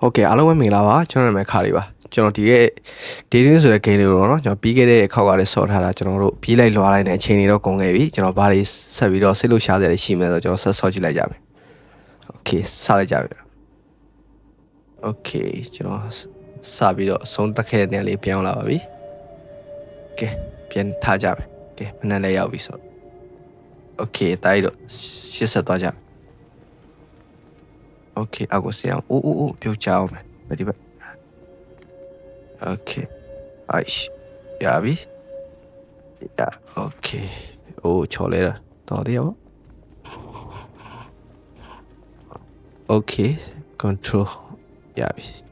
ဟုတ်ကဲ့အားလုံးပဲမင်္ဂလာပါကျွန်တော်နာမည်ခါလေးပါကျွန်တော်ဒီရဲ့ dating ဆိုတဲ့ game လေးကိုတော့เนาะကျွန်တော်ပြီးခဲ့တဲ့ခောက်ကလည်းဆော်ထားတာကျွန်တော်တို့ပြီးလိုက်လွားလိုက်တဲ့အချိန်တွေတော့ကုန်ခဲ့ပြီကျွန်တော်ဘာတွေဆက်ပြီးတော့စိတ်လို့ရှားတယ်ရှိမယ်ဆိုတော့ကျွန်တော်ဆက်ဆော့ကြည့်လိုက်ကြမယ်โอเคစလိုက်ကြမယ်โอเคကျွန်တော်စပြီးတော့အဆုံးတက်ခဲ့တဲ့နေရာလေးပြောင်းလာပါပြီကဲပြန်ထားကြမယ်ကဲမနက်လည်းရောက်ပြီဆိုတော့โอเคတိုက်တော့ရှစ်ဆက်သွားကြမယ် Okay, hago sea. Uh, uh, uh, ပြုတ်ချအောင်မယ်။ဒီဘက်။ Okay. အိုက်။ရပြီ။ရ။ Okay. အိုးချော်လဲတာ။တော်တယ်ရော။ Okay. Control ရပြီ။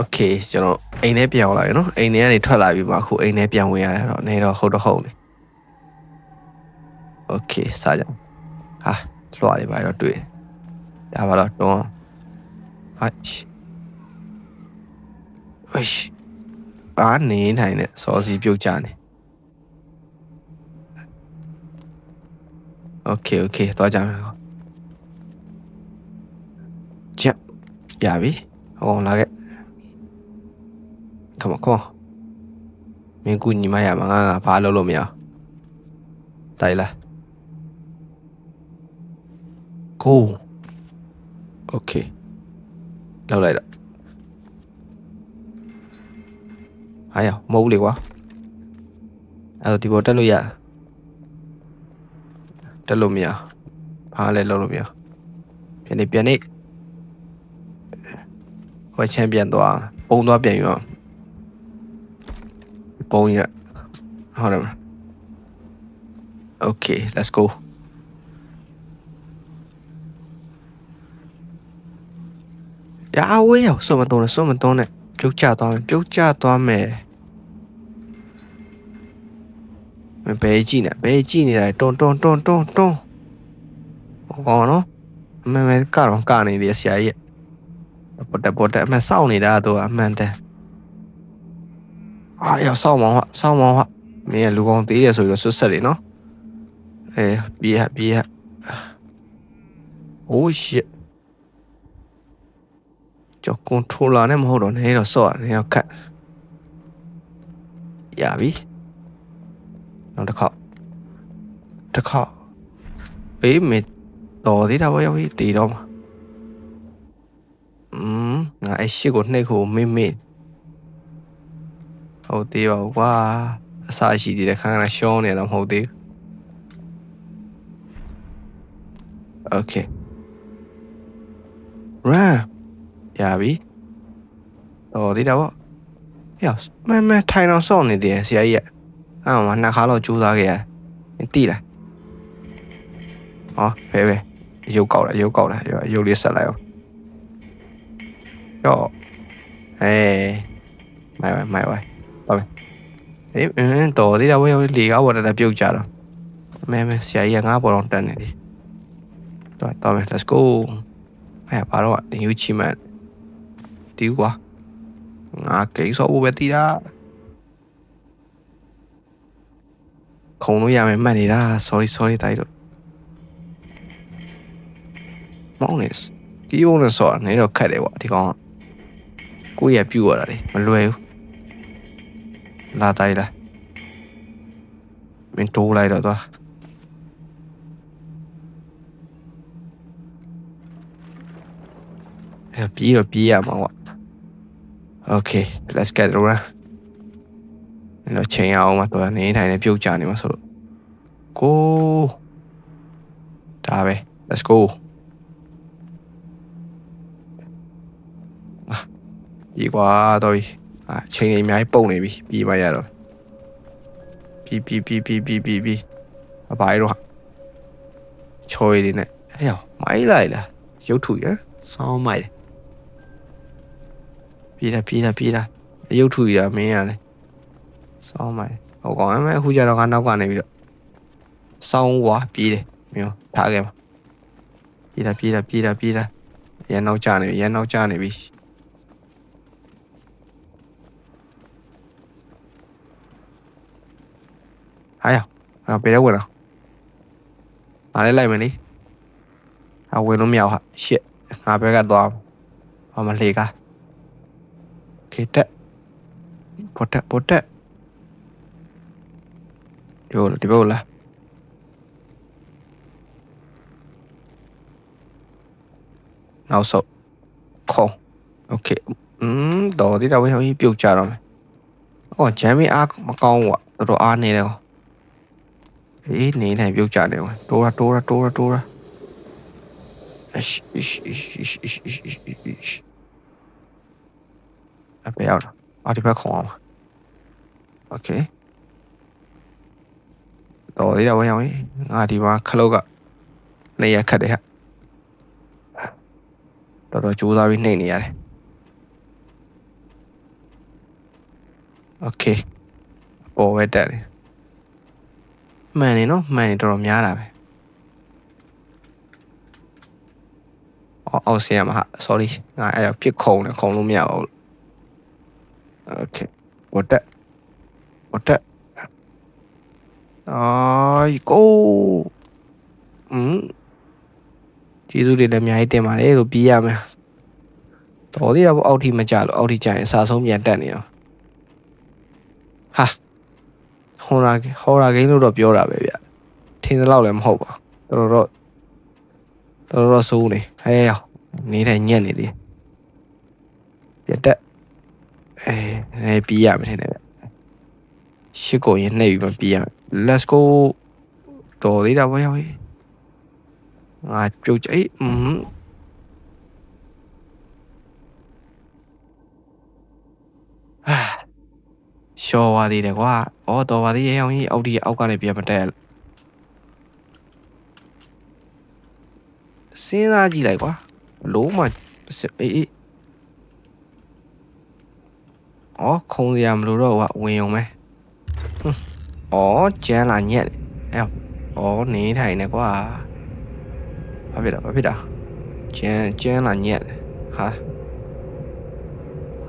Okay ကျွန်တော်အိမ်ထဲပြန်လာရနော်အိမ်ထဲကနေထွက်လာပြီးမှအခုအိမ်ထဲပြန်ဝင်ရတယ်တော့နေတော့ဟုတ်တော့ဟုတ်နေ Okay စားကြအောင်ဟာလွှာတွေပါတော့တွေ့တယ်ဒါပါတော့တွန်းဟိုက်ဟိုက်အာနေနိုင်နဲ့စောစီပြုတ်ကြနေ Okay okay သွားကြမယ်ချက်ရပြီဟောလာခဲ့ come on come on မင်းကူညီမရမှာငါငါဘာလုပ်လို့မရတိုင်လား go okay လောက်လိုက်တော့ဟာရမဟုတ်လေကွာအဲ့တော့ဒီပေါ်တက်လို့ရတက်လို့မရဘာလဲလောက်လို့မရပြန်နေပြန်နေဟိုချန်ပြန်သွားပုံသွားပြန်ယူအောင်ပုံရဟုတ်တယ်မလား Okay let's go ရာဝေးရောက်စွမတုံးနဲ့စွမတုံးနဲ့ပြုတ်ကျသွားမယ်ပြုတ်ကျသွားမယ်မဘဲကြည့်နေဘဲကြည့်နေတာတွန်းတွန်းတွန်းတွန်းတွန်းဟောနော်အမေမဲကတော့ကနေတယ်ဆရာကြီးပေါ်တက်ပေါ်တက်အမေစောင့်နေတာတော့အမှန်တန်အာရစောင့်မောင်ဟာစောင့်မောင်ဟာမင်းလူကောင်သေးတယ်ဆိုပြီးတော့ဆွတ်ဆက်တယ်နော်အေးပြေးပြေး Oh shit ကျော်ကွန်ထရိုလာနဲ့မဟုတ်တော့နေတော့ဆော့နေတော့ခတ်ရပြီနောက်တစ်ခေါက်တစ်ခေါက်အေးမေတော်သေးတာဘောရောက်ပြီတည်တော့မှာอืมငါအဲ့ရှစ်ကိုနှိပ်ကိုမေ့မေ့ဟုတ်သေးပါဘူးကွာအစာရှိသေးတယ်ခန်းကရှောင်းနေတော့မဟုတ်သေးဘူး Okay run ရပြီတော်သေးတာပေါ့ဟေ့မမထိုင်အောင်စောင့်နေတယ်ဆရာကြီးကအဲ့မှာနှစ်ခါတော့ကြိုးစားခဲ့ရတယ်တိလားဟောဖဲဖဲရုပ်ကောက်တာရုပ်ကောက်တာရုပ်လေးဆက်လိုက်အောင်ရောအေးမိုင်ဝိုင်မိုင်ဝိုင်ဟုတ်ပြီအေးအင်းတော်သေးတာဘောလေကားပေါ်တက်ပြုတ်ကြတော့မဲမဲဆရာကြီးကငါ့ပေါ်တော့တက်နေတယ်တော့တော့မယ် let's go အဲ့ဘာတော့ယူချီမန် တီးကွာငါကိစ္စဖို့ပဲတီးတာခုံလို့ရမယ်မှတ်နေတာ sorry sorry တိုက်တော့မောင်နေစဒီဘုံနဲ့ဆော်နေတော့ခက်တယ်ကွာဒီကောင်ကိုရပြူရတာလေမလွယ်ဘူးလာတိုက်လားမင်းတိုးလိုက်တော့သွားအဲ့ပြေးတော့ပြေးရမှာကွာ Okay let's get around တော့ချိန်ရအောင်မတော်နေထိုင်နေပြုတ်ကြနေမှာဆိုတော့ကိုဒါပဲ let's go ဒီကွာတော့အချိန်ကြီးအများကြီးပုံနေပြီပြီးမှရတော့ပြီးပြီးပြီးပြီးပြီးပြီးပြီးအပိုင်းတော့ချော်ရည်နေဟဲ့မိုင်းလိုက်လားရုပ်ထုရဆောင်းမိုက် ပြေးတာပြေးတာပြေးတာရုပ်ထုရမင်းရလေစောင်းမိုက်ဟိုကောင်အမေအခုကျတော့ငါနောက်ကနေပြီးတော့စောင်းဝါပြေးတယ်မျိုးထားခဲ့မှာပြေးတာပြေးတာပြေးတာပြေးတာရန်နောက်ကျနေပြီရန်နောက်ကျနေပြီဟာရငါဘယ်တော့ဝင်လာငါလည်းလိုက်မယ်လေအဝင်လို့မရဘူးဟာရှစ်ငါဘက်ကသွားဘာမလှေကား ခေတက်ပေါ်တက်ပေါ်တက်ဒီလိုဒီဘက်လာနောက်ဆုံးခေါโอเคอืมတော်ဒီတော့ဝင်ဟိုပြုတ်ကြတော့မယ်ဟောဂျမ်မီအားမကောင်းဘူးอ่ะတော်တော်အားနေတယ်ဟောအေးနေနေပြုတ်ကြတယ်ဟောတိုးရတိုးရတိုးရတိုးရအရှိအရှိအရှိအရှိအရှိ အရှိအရှိအပေရောက်တော့အော်ဒီဘက်ခုံအောင်โอเคတော်ဒီတော့ဝင်ဟိုငါဒီမှာခလုတ်ကနေရခတ်တယ်ဟာတော်တော်ကြိုးစားပြီးနှိမ့်နေရတယ် โอเคပေါ်ဝဲတက်တယ်မှန်နေနော်မှန်နေတော်တော်များတာပဲအော်အောက်ဆင်းရမှာဟာ sorry ငါအဲ့ပြစ်ခုံတယ်ခုံလို့မရပါဘူး Okay. What that? What that? Ay go. อืมကျေးဇူးတွေလည်းအများကြီးတင်ပါတယ်လို့ပြီးရမယ်။တော်သေးတာပေါ့အောက်ထိမကြလို့အောက်ထိကြရင်အစာဆုံးပြန်တက်နေအောင်။ဟာဟောရာဟောရာဂိမ်းလို့တော့ပြောတာပဲဗျ။ထင်သလောက်လည်းမဟုတ်ပါဘူး။တော်တော်တော်တော်ဆိုးနေ။ဟဲ့ရောနေတဲ့ညက်နေသေး။ပြတ်တက်။ အဲနေပြီးရမယ်ထင်တယ်ဗျရှစ်ကိုရင်နှိပ်ပြီးမပြီးရမယ် let's go တော်သေးတာဘောရောက်ရေးငါပြုတ်ကြအေးอืมဟာရှော်ပါသေးတယ်ကွာ။အော်တော်ပါသေးရဲ့အောင်ကြီးအောက်ဒီအောက်ကနေပြန်မတက်လို့စဉ်းစားကြည့်လိုက်ကွာ။လုံးမအေးအေး အော်ခုံစရာမလိုတော့ကွာဝင်အောင်မယ်။ဟွန်းအော်ကျန်းလာညက်တယ်။အဲအော်နေထိုင်နေကွာ။ဘာဖြစ်တာဘာဖြစ်တာ။ကျန်းကျန်းလာညက်တယ်။ဟာ။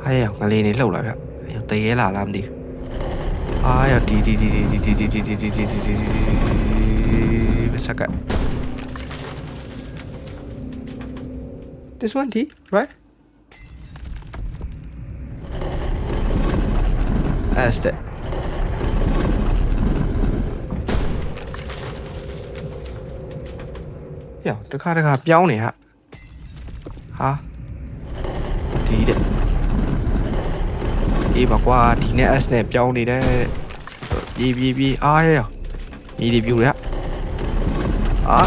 ဟာရငလေးနေလှုပ်လာဗျ။တရေလာလားမသိဘူး။ Ah, ya di di di di di di di di di di di di di di Besaka. This one D, right? That's that. Yeah, တခါတခါပြောင်းနေဟာဟာဒီတဲ့အေးပါကွာဒီနဲ့ S နဲ့ပြောင်းနေတယ်ပြေးပြေးပြေးအားရမိဒီပြူရအာ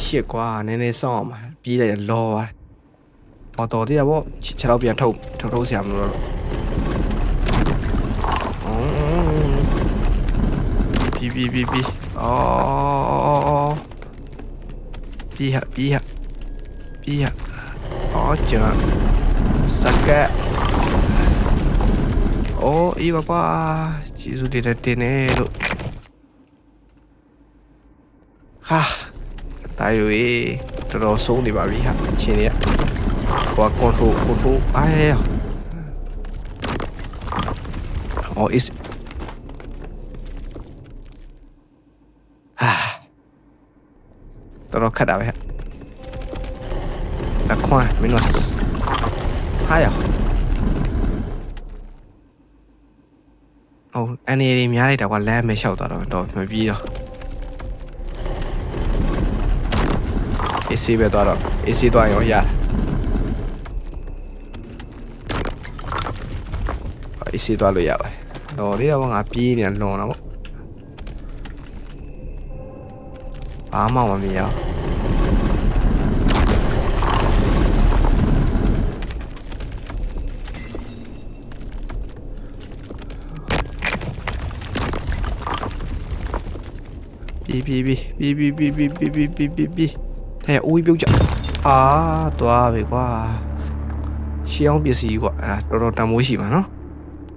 ရှစ်ကွာနည်းနည်းစောင့်အောင်ပါပြေးလိုက်လောပါ ဟောတော်တရားပေါ့ခြေတော့ပြန်ထုတ်ထုတ်ထုတ်ဆရာမလို့တော့ပြေးပြေးပြေးပြေးအော်ပြေးဟာပြေးဟာပြေးဟာအော်ကျွန်တော် Saka. Oh, iya bapak. Jisu tidak dinero. Ha. တိုင်းရွေတော်တော်ဆုံးနေပါပြီဟာအချင်းတွေက ဟိုကွန်ထရိုကွန်ထရိုအဲအော် is ဟာတော်တော်ခက်တာပဲဟာလက်ခွန်းမင်းတို့ဟာရဟုတ်အနေတွေများလိုက်တာကွာလမ်းမလျှောက်သွားတော့တော့မပြီးတော့ AC ပဲသွားတော့ AC သွားရင်ရောရတယ် AC သွားလို့ရပါတယ်တော့လေးတော့ငါပြေးနေလွန်တော့ပေါ့ဘာမှမမြင်ရဘူးပြေးပြေးပြေးပြေးပြေးပြေးပြေးပြေးပြေးပြေးပြေးပြေးဟဲ့အိုးပြုတ်ကြအာသွားပြီကွာရှေးအောင်ပစ္စည်းကွာအဲ့ဒါတော်တော်တန်မိုးရှိမှာနော်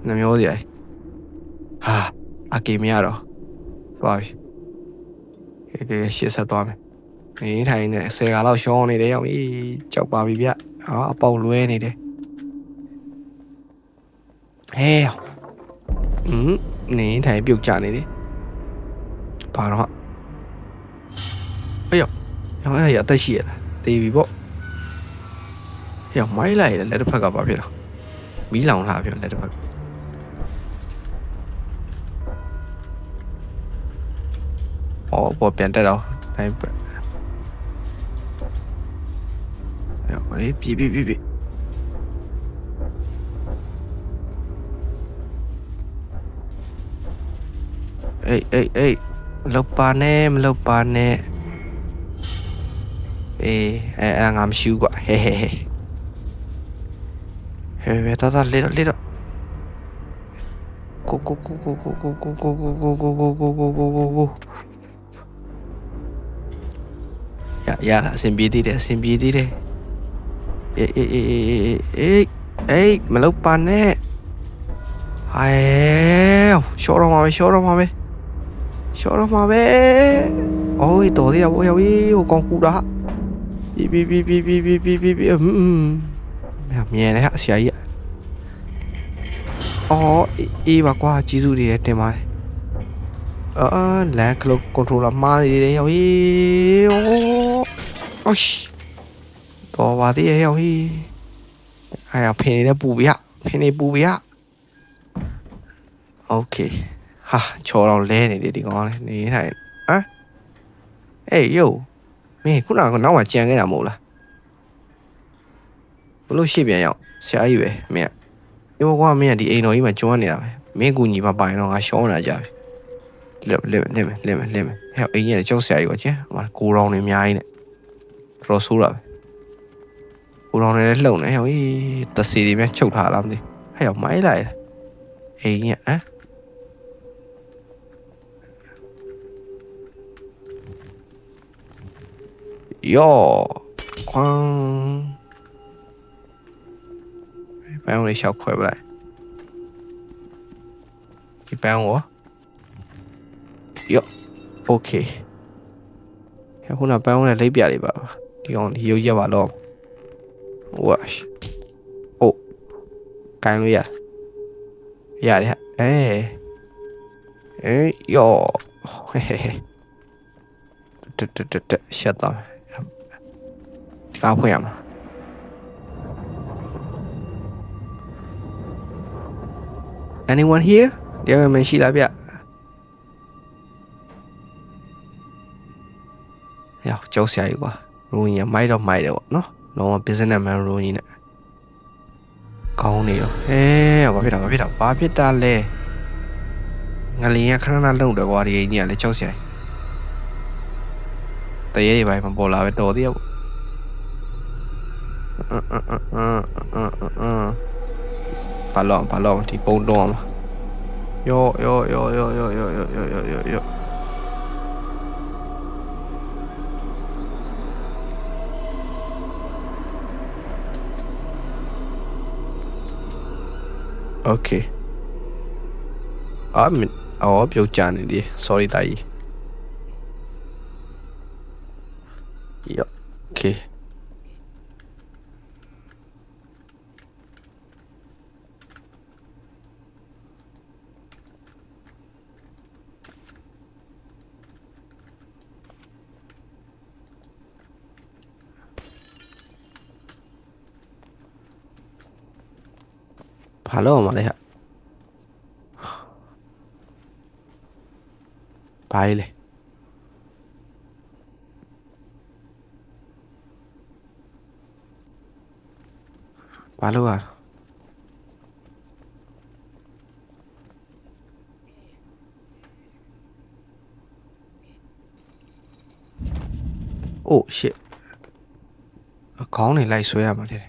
နှမျောစရာဟာအကေမရတော့သွားပြီကဲကဲရှေ့ဆက်သွားမယ်နေထိုင်နေဆယ်ကလောက်ရှောင်းနေတယ်ရောက်ပြီကြောက်ပါပြီဗျဟာအပေါက်လွဲနေတယ်ဟဲ့ဟင်းနေထိုင်ပြုတ်ကြနေတယ်ဘာတော့အေးရောရောအဲ့ဒါရအသက်ရှိရလားတေးပြီပေါ့ရောမိုင်းလိုက်ရလက်တစ်ဖက်ကဘာဖြစ်လဲမီးလောင်လာပြီလက်တစ်ဖက်အော်ပေါ်ပြန်တက် တော့တိုင်းပဲရောအေးပြီပြီပြီပြီအေးအေးအေးမလောက်ပါနဲ့မလောက်ပါနဲ့အေးအဲအဲ့ဒါငါမရှိဘူးကွာဟဲဟဲဟဲဟဲဘယ်တော့တော့လေတော့လေတော့ကိုကိုကိုကိုကိုကိုကိုကိုကိုကိုကိုကိုကို ရရလာအဆင်ပြေသေးတယ်အဆင်ပြေသေးတယ်အေးအေးအေးအေးအေးအေးအေးမလောက်ပါနဲ့ဟဲရှော့တော့မှာပဲရှော့တော့မှာပဲရှော့တော့မှာပဲအိုးတော်သေးရဘောရောက်ကြီးဟိုကောင်ကူတာပြီပြီပြီပြီပြီပြီပြီပြီပြီอืมမြင်နေဟာဆရာကြီးအော်အေးပါကွာကြီးစုတွေတင်ပါတယ် အာလန်ကလုတ်ကွန်ထရိုလာမှားနေတယ်ရောက်ကြီးအိုးအိုးတော်ပါသေးရဲ့ရောက်ကြီးအဲ့ဖင်နေတဲ့ပူပြဖင်နေပူပြโอเคဟာချော်တော့လဲနေတယ်ဒီကောင်လေးနေထိုင်ဟမ်အေးယိုမင်းခုနကနောက်မှကြံခဲ့တာမဟုတ်လားဘလို့ရှေ့ပြန်ရောက်ဆရာကြီးပဲမင်းကပြောကွာမင်းကဒီအိမ်တော်ကြီးမှာကျွမ်းနေတာပဲမင်းကူညီမပိုင်တော့ငါရှောင်းလာကြပြီ လိမ့်လိမ့်လိမ့်လိမ့်လိမ့်ဟဲ့အင်းရဲ့ကြောက်ဆရာကြီးကွာချေဟိုကိုရောင်နေအများကြီးနဲ့တော်ဆိုးတာပဲကိုရောင်နေလည်းလှုပ်နေဟဲ့ဟေးတစီတွေများချုပ်ထားလားမသိဟဲ့ဟောမိုင်းလိုက်အင်းရဲ့ဟမ်ယောခွန်းပန်းလေးရှောက်ခွဲပလိုက်ဒီပန်းကို ရော့โอเคခုနပန်းဝင်တဲ့လိပ်ပြတွေပါဒီအောင်ရုပ်ရက်ပါတော့ wash โอ้ကိုင်းလို့ရရတယ်အဲအဲရော့တတတတရှက်တော့ကားဖွင့်ရမှာ anyone here တရားဝင်မရှိလားဗျ ယောကြောက်စရာကြီးကွာရိုးရင်မိုက်တော့မိုက်တယ်ပေါ့နော်လုံးဝ business man ရိုးကြီးနဲ့ကောင်းနေရောဟဲဘာဖြစ်တာဘာဖြစ်တာဘာဖြစ်တာလဲငလျင်ကခဏခဏလုံတယ်ကွာဒီအင်းကြီးကလည်းကြောက်စရာတရေတွေပိုင်းမပေါ်လာပဲတော်သေးရပေါ့ဘာလောဘာလောဒီပုံတော့မှာယောယောယောယောယောယောယောယောယော Okay. အာမင်အော်ပြုတ်ကြနေသည် sorry တာကြီး Yeah. Okay. อเคဘာလို့မလဲဟဘာလဲဘာလို့อ่ะโอ้ shit အခေါင်းနေလိုက်ဆွဲရမှာတဲ့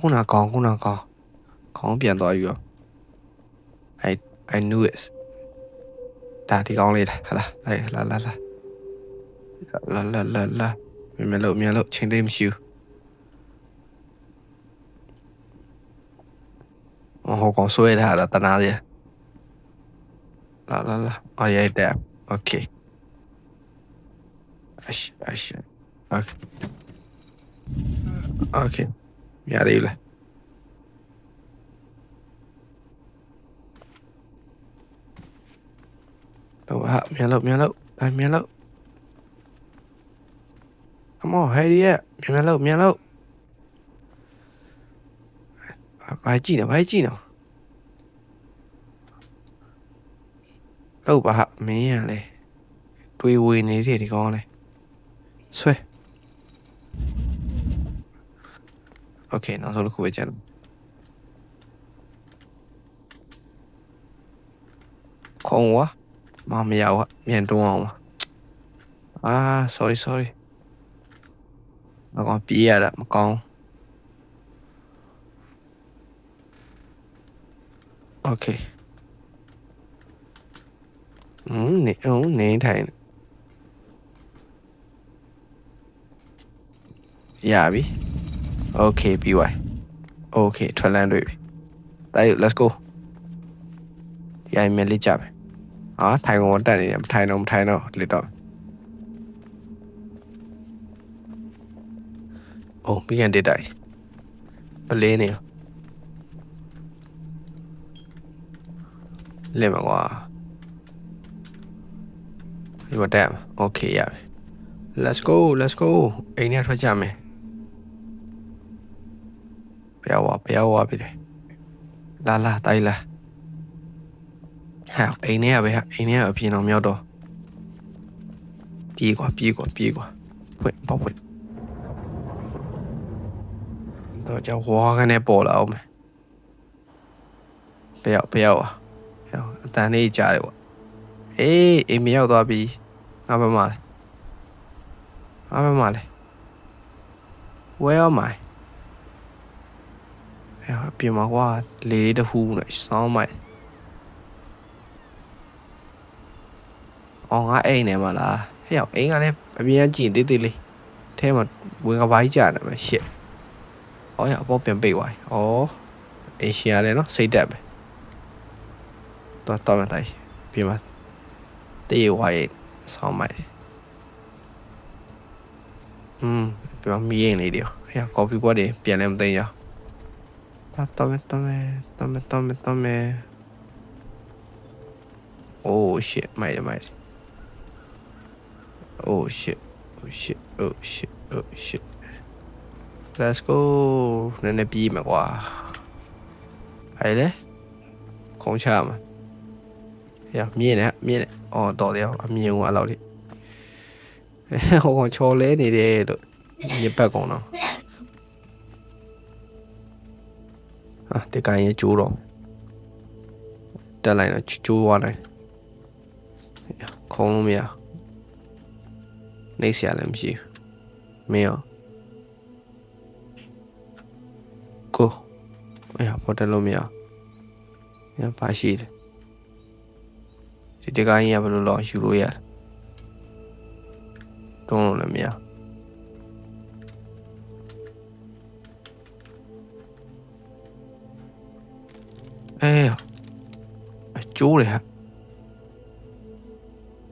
ခုနကောင်ခုနကောင်ခေါင်းပြန်သွားယူရော I I knew it ဒါဒီကောင်လေးလားဟလာလာလာလာလာလာလာလာမင်းလို့မြန်လို့ချိန်သိမ်းမရှိဘူးဟိုကောင်ဆွဲထားတာတနာရလာလာလာအရေးတဲ့ okay အရှအရှ okay okay မရသေးဘူးလားတော့ဟာမြန်လို့မြန်လို့အဲမြန်လို့ Come on ဟဲ့ဒီရဲ့မြန်လို့မြန်လို့ဘာကြည့်နေဘာကြည့်နေလို့ပါဟာမင်းရလေတွေးဝေနေတယ်ဒီကောင်လေဆွဲ โอเคနောက်ဆုံးတစ်ခုပဲကျန်တယ်ခုံဝါမမရဝမြန်တွန်းအောင်ပါအာ sorry sorry ငါကောင်ပြေးရတာမကောင်းโอเคอืมနေအောင်နေထိုင်ရပြီ โอเคပြီးသွားโอเคထွက်လန်းတွေ့ပြီတိုက် let's go ဒီအိမ်မဲလေးကြပဲဟာထိုင်ကုန်တက်နေတယ်မထိုင်တော့မထိုင်တော့လေတော့အိုးပြီးရင်တက်တိုက်ပလေးနေရောလဲမှာကွာဒီတော့တက်โอเคရပြီ let's go let's go အိမ်ထဲထွက်ကြမယ် ဘယ်ဝဘယ်ဝပြီလေလာလာတိုက်လာဟာအိမ်ထဲကပဲဟာအိမ်ထဲကအပြင်တော်မြောက်တော့ပြေးကွာပြေးကွာပြေးကွာဖွင့်ပေါ့ဖွင့်တော့ကြောက်ဝါကနေပေါ်လာအောင်မယ်ဘယ်ရောက်ဘယ်ရောက်อ่ะအတန်လေးကြားတယ်ပေါ့အေးအိမ်မရောက်သွားပြီငါဘယ်မှာလဲငါဘယ်မှာလဲ Where am I 哎呀，别嘛话，雷的呼呢，上买。အော်ငါအိမ်နေမှာလားဟဲ့အိမ်ကလည်းအမြင်ကြည့်တေးသေးလေးထဲမှာဝင်ကပိုင်းကြတယ်ပဲရှစ်။အော်ရအပေါ်ပြန်ပိတ်သွား။အော်အိမ်ရှင်ရတယ်နော်စိတ်တက်ပဲ။တော့တော့မတိုင်းပြင်မှာတေးဝိုင်းဆောင်းမိုက်။อืมပြန်မီးရင်လေးတွေဟဲ့ကော်ဖီကွက်တွေပြန်လဲမသိရ။တော့တော့ တော့တော့တော့တော့ Oh shit မိုက်တယ်မိုက်တယ် Oh shit. Oh shit. Oh shit. Oh shit. Let's go. နည်းနည်းပြေးမှာကွာ။ဟဲ့လေ။ခုံးချမှာ။ရမြင်နေမြင်နေ။အော်တော်တယ်အမြင်ကအဲ့လောက်လေး။ဟိုကောင်ချော်လဲနေတယ်လို့ညက်ပတ်ကောင်တော့။ ဟာတကယ်ရင်ကျိုးတော့တက်လိုက်တော့ကျိုးသွားလိုက်။ခုံးလို့မရဘူးနှိပ်ဆရာလည်းမရှိဘူးမင်းရောကိုအေးပေါ်တယ်လို့မရညပါရှိတယ်ဒီတကိုင်းရဘယ်လိုလောက်ယူလို့ရတုံးလို့လည်းမရ အေးအကျိုးတယ်ဟာ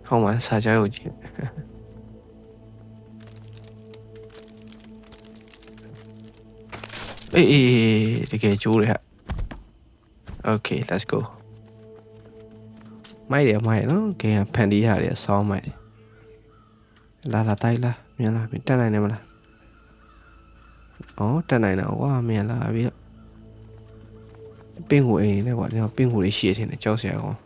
ဟောင်းမစာကြရုပ်ကြီးအေးအေးတကယ်ကျိုးတယ်ဟာ Okay let's go မိုက်တယ်မိုက်နော်ကဲဖန်တီးရတယ်ဆောင်းမိုက်တယ်လာလာတိုက်လာမြန်လာတက်နိုင်တယ်မလားဩတက်နိုင်တော့ဝါမြန်လာပြီပ င်းကိုအိမ်နဲ့ကွာဒီမှာပင်းကိုလေးရှေ့ထင်းတယ်ကြောက်စရာကောင်း